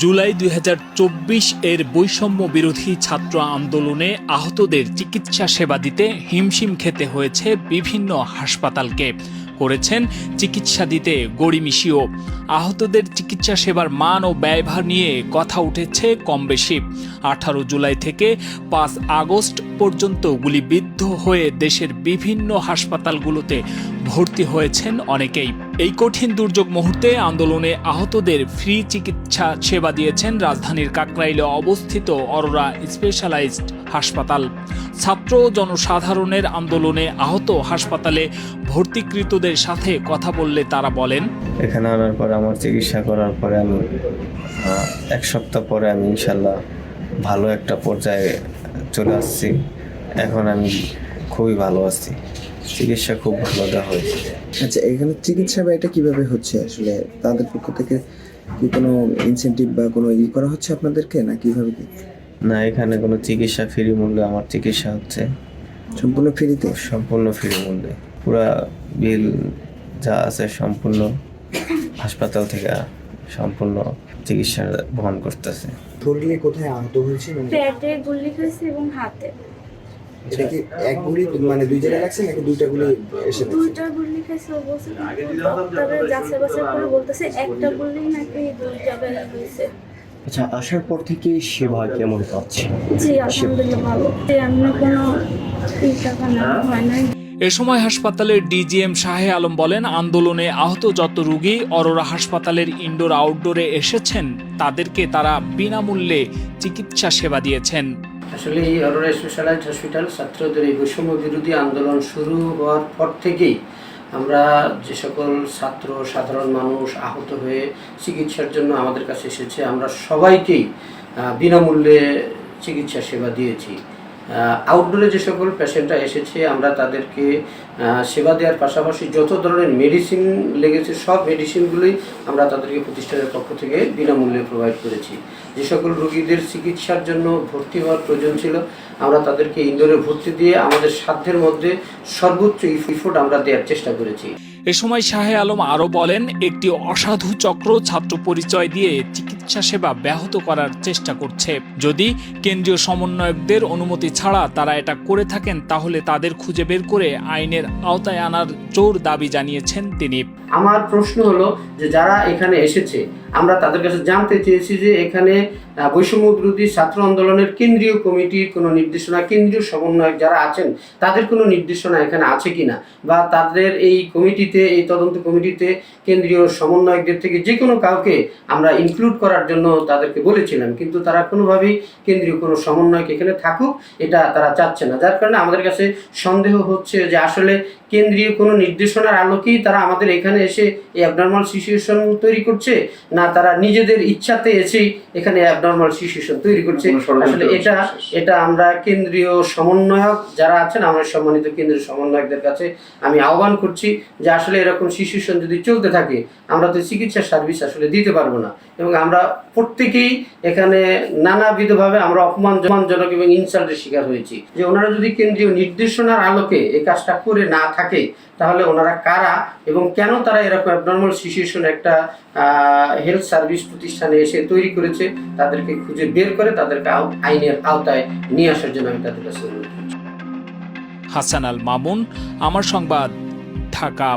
জুলাই দুই হাজার চব্বিশ এর বৈষম্য বিরোধী ছাত্র আন্দোলনে আহতদের চিকিৎসা সেবা দিতে হিমশিম খেতে হয়েছে বিভিন্ন হাসপাতালকে। করেছেন চিকিৎসা দিতে গড়িমিশিও আহতদের চিকিৎসা সেবার মান ও ব্যয়ভার নিয়ে কথা উঠেছে কম বেশি আঠারো জুলাই থেকে পাঁচ আগস্ট পর্যন্ত গুলিবিদ্ধ হয়ে দেশের বিভিন্ন হাসপাতালগুলোতে ভর্তি হয়েছেন অনেকেই। এই কঠিন দুর্যোগ মুহূর্তে আন্দোলনে আহতদের ফ্রি চিকিৎসা সেবা দিয়েছেন রাজধানীর কাকরাইলে অবস্থিত অরোরা স্পেশালাইজড হাসপাতাল। ছাত্র জনসাধারণের আন্দোলনে আহত হাসপাতালে ভর্তিকৃতদের সাথে কথা বললে তারা বলেন, এখানে আনার পরে আমার চিকিৎসা করার পরে আমি এক সপ্তাহ পরে আমি ইনশাল্লাহ ভালো একটা পর্যায়ে চলে আসছি। এখন আমি খুবই ভালো আছি। চিকিৎসা খুব ভালো দেওয়া হয়েছে। আচ্ছা এখানে চিকিৎসা ব্যয়টা কীভাবে হচ্ছে? আসলে তাদের পক্ষ থেকে কি কোনো ইনসেনটিভ বা কোনো ই করা হচ্ছে আপনাদেরকে না কীভাবে কি? না এখানে কোনো চিকিৎসা ফ্রি মূল্যে আমার চিকিৎসা হচ্ছে। সম্পূর্ণ ফ্রিতে সম্পূর্ণ ফ্রি মূল্যে। পুরা বিল যা আছে সম্পূর্ণ হাসপাতাল থেকে সম্পূর্ণ চিকিৎসা বহন করতেছে। শরীরে কোথায় আহত হয়েছে? মানে পেটে গুলি খাইছে এবং হাতে। এটা কি এক গুলি মানে দুই জায়গায় লাগছে নাকি দুইটা গুলি এসে দুইটা গুলি খাইছে তবে যাচাই বাছাই করে বলতেছে একটা গুলি নাকি দুই জায়গায় হয়েছে আচ্ছা আসার পর থেকে সেবা কেমন পাচ্ছে? জি আলহামদুলিল্লাহ ভালো। এমনি কোনো টাকা নেওয়া হয়? নাই। এ সময় হাসপাতালের ডিজিএম শাহে আলম বলেন আন্দোলনে আহত যত রোগী অরোরা হাসপাতালের ইনডোর আউটডোরে এসেছেন তাদেরকে তারা বিনামূল্যে চিকিৎসা সেবা দিয়েছেন। আসলে এই অরোরা স্পেশালাইজ হসপিটাল ছাত্রদের এই বৈষম্য বিরোধী আন্দোলন শুরু হওয়ার পর থেকেই আমরা যে সকল ছাত্র, সাধারণ মানুষ আহত হয়ে চিকিৎসার জন্য আমাদের কাছে এসেছে, আমরা সবাইকেই বিনামূল্যে চিকিৎসা সেবা দিয়েছি। আউটডোরে যে সকল পেশেন্টরা এসেছে, আমরা তাদেরকে সেবা দেওয়ার পাশাপাশি যত ধরনের মেডিসিন লেগেছে, সব মেডিসিনগুলোই আমরা তাদেরকে প্রতিষ্ঠানের পক্ষ থেকে বিনামূল্যে প্রোভাইড করেছি। যে সকল রোগীদের চিকিৎসার জন্য ভর্তি হওয়ার প্রয়োজন ছিল, আমরা তাদেরকে ইন্দোরে ভর্তি দিয়ে আমাদের সাধ্যের মধ্যে সর্বোচ্চ ইফোর্ট আমরা দেওয়ার চেষ্টা করেছি। এ সময় শাহে আলম আরও বলেন, একটি অসাধু চক্র ছাত্র পরিচয় দিয়ে চিকিৎসা সেবা ব্যাহত করার চেষ্টা করছে। যদি কেন্দ্রীয় সমন্বয়কদের অনুমতি ছাড়া তারা এটা করে থাকেন, তাহলে তাদের খুঁজে বের করে আইনের আওতায় আনার জোর দাবি জানিয়েছেন তিনি। আমার প্রশ্ন হলো যে যারা এখানে এসেছে, আমরা তাদের কাছে জানতে চেয়েছি যে এখানে বৈষম্য বিরোধী ছাত্র আন্দোলনের কেন্দ্রীয় কমিটির কোনো নির্দেশনা, কেন্দ্রীয় সমন্বয়ক যারা আছেন, তাদের কোনো নির্দেশনা এখানে আছে কি না বা তাদের এই কমিটিতে, এই তদন্ত কমিটিতে কেন্দ্রীয় সমন্বয়কদের থেকে যে কোনো কাউকে আমরা ইনক্লুড করার জন্য তাদেরকে বলেছিলাম, কিন্তু তারা কোনোভাবেই কেন্দ্রীয় কোনো সমন্বয়ক এখানে থাকুক, এটা তারা চাচ্ছে না। যার কারণে আমাদের কাছে সন্দেহ হচ্ছে যে আসলে কেন্দ্রীয় কোনো নির্দেশনার আলোকেই তারা আমাদের এখানে এসে এই অ্যাবনর্মাল সিচুয়েশন তৈরি করছে? না তারা নিজেদের ইচ্ছাতে এসেই এখানে অ্যাবনর্মাল সিচুয়েশন তৈরি করছে। আসলে এটা এটা আমরা কেন্দ্রীয় সমন্বয়ক যারা আছেন আমাদের সম্মানিত কেন্দ্রীয় সমন্বয়কদের কাছে আমি আহ্বান করছি যে আসলে এরকম সিচুয়েশন যদি চলতে থাকে আমরা তো চিকিৎসা সার্ভিস আসলে দিতে পারব না। এবং আমরা প্রত্যেকেই এখানে নানাবিধভাবে আমরা অপমানজনক এবং ইনসাল্টের শিকার হয়েছি। যে ওনারা যদি কেন্দ্রীয় নির্দেশনার আলোকে এই কাজটা করে না থাকে তাহলে ওনারা কারা এবং কেন তারা এরকম অ্যাবনর্মাল সিচুয়েশন একটা হেলথ সার্ভিস প্রতিষ্ঠানে এসে তৈরি করেছে, তাদেরকে খুঁজে বের করে তাদেরকে আইনের আওতায় নিয়ে আসার জন্য আমি তাদের কাছে অনুরোধ করছি। হাসান আল মামুন, আমার সংবাদ, ঢাকা